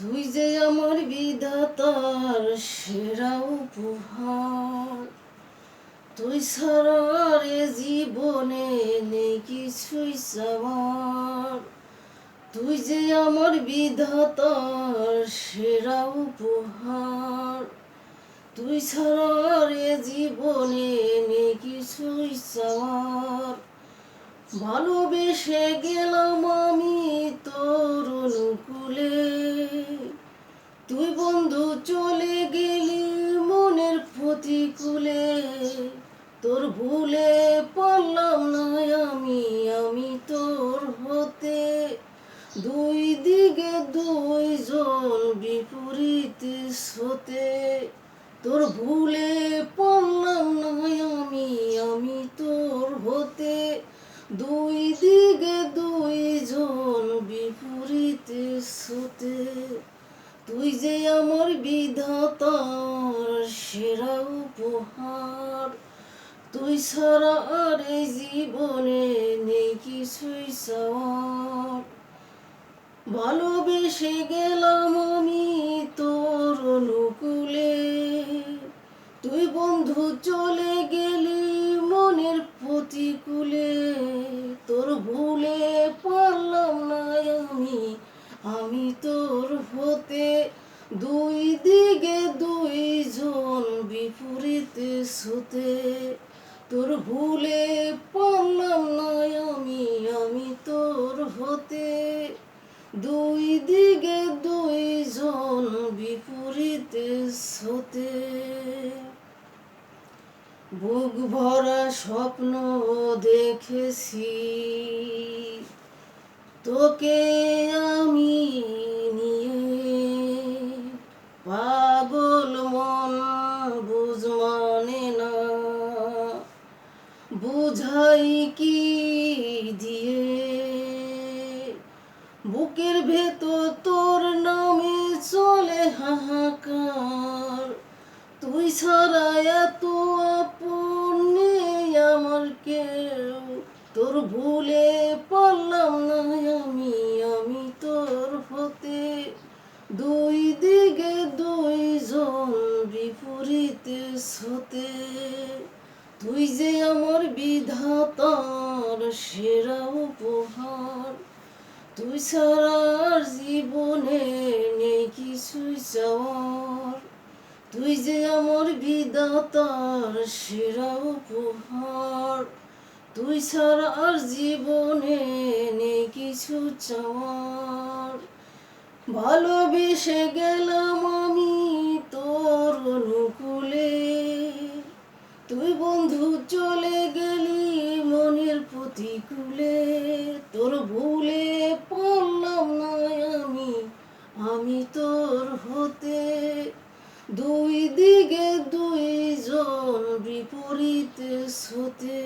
তুই যে আমার বিধাতার সেরা উপহার, তুই ছাড়া রে জীবনে নেই কিছুই সবার। তুই যে আমার বিধাতার সেরা উপহার, তুই ছাড়া রে জীবনে নেই কিছুই সবার। ভালোবেসে গেলাম আমি তোর অনুকূলে তোর হতে দুই দিকে দুইজন বিপরীত হতে। তোর ভুলে পারলাম না আমি আমি তোর হতে দুই দিকে দুইজন বিপরীত হতে। তুই যে আমার বিধাতার সেরা উপহার। তুই আর এই জীবনে নেই কিছুই চাওয়ার ভালোবেসে গেলাম আমি তোর অনুকূলে। তুই বন্ধু চলে গেলি মনের প্রতিকূলে। তোর ভুলে পারলাম না আমি আমি তোর হতে। দুই দিকে দুইজন বিপরীত সুতে তোর ভুলে পারলাম না আমি আমি তোর হতে। দুই দিকে দুইজন বিপরীত হতে বুক ভরা স্বপ্ন দেখেছি। তোকে আমি নিয়ে পাগল মন বুঝ বুঝাই কি দিয়ে? বুকের ভেতর তোর নামে চলে হাহাকার। তুই ছাড়া এত আপন আমার কেউ। তোর ভুলে পারলাম না আমি আমি তোর হতে দুই দিকে দুইজন বিপরীতে হতে তুই যে বিধাতার সেরা উপহার। তুই আর জীবনে নেই কিছুই চাওয়ার। তুই যে আমার বিধাতার সেরা উপহার। তুই আর জীবনে নেই কিছু চাওয়ার। ভালোবেসে গেলাম আমি তোর অনুকূলে। বন্ধু চলে গেলি মনের প্রতিকূলে। তোর ভুলে পড়লাম না আমি আমি তোর হতে। দুই দিকে দুইজন বিপরীত হতে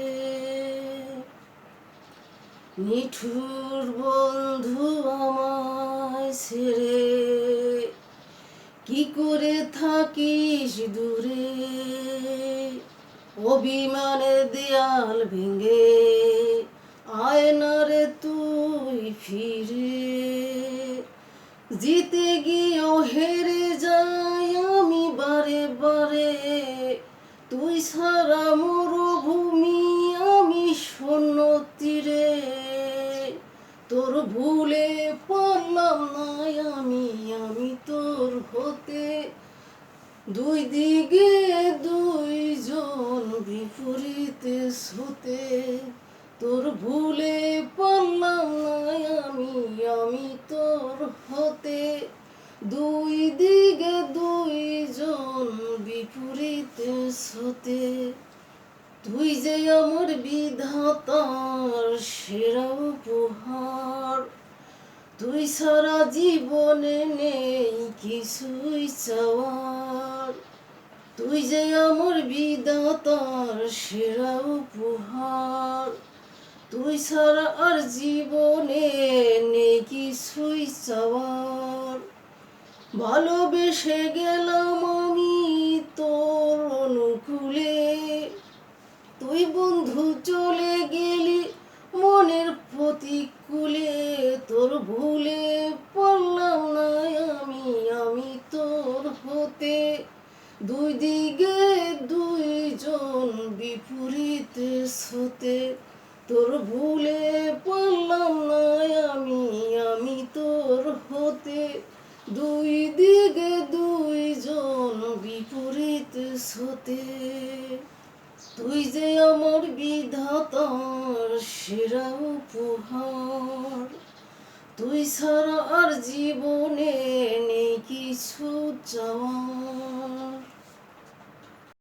নিঠুর বন্ধু আমায় ছেড়ে, কি করে থাকিস দূরে? অভিমানের দেয়াল ভেঙে আয়নারে তুই ফিরে। জিতে গিয়েও হেরে যাই আমি বারে বারে। তুই ছাড়া মরুভূমি আমি শূন্য তীরে। তোর ভুলে পারলাম না আমি আমি তোর হতে। দুই দিকে বিপরীত হতে তোর ভুলে পারলাম আমি আমি তোর হতে। দুই দিকে দুইজন বিপরীত হতে তুই যে আমার বিধাতার সেরা উপহার। তুই সারা জীবনে নেই কিছুই চাওয়ার। তুই যে আমার বিদাতার সেরা উপহার, তুই ছাড়া আর জীবনে নেই কিছুই চাওয়ার। ভালোবেসে গেলাম আমি তোর অনুকূলে, তুই বন্ধু চলে গেলি মনের প্রতিকূলে, তোর ভুলে পড়লাম না আমি দুই দিকে দুইজন বিপরীত স্রোতে, তোর ভুলে পারলাম না আমি আমি তোর হতে। দুই দিকে দুইজন বিপরীত স্রোতে, তুই যে আমার বিধাতার সেরা উপহার। তুই ছাড়া আর জীবনে নেই কিছু চাওয়ার।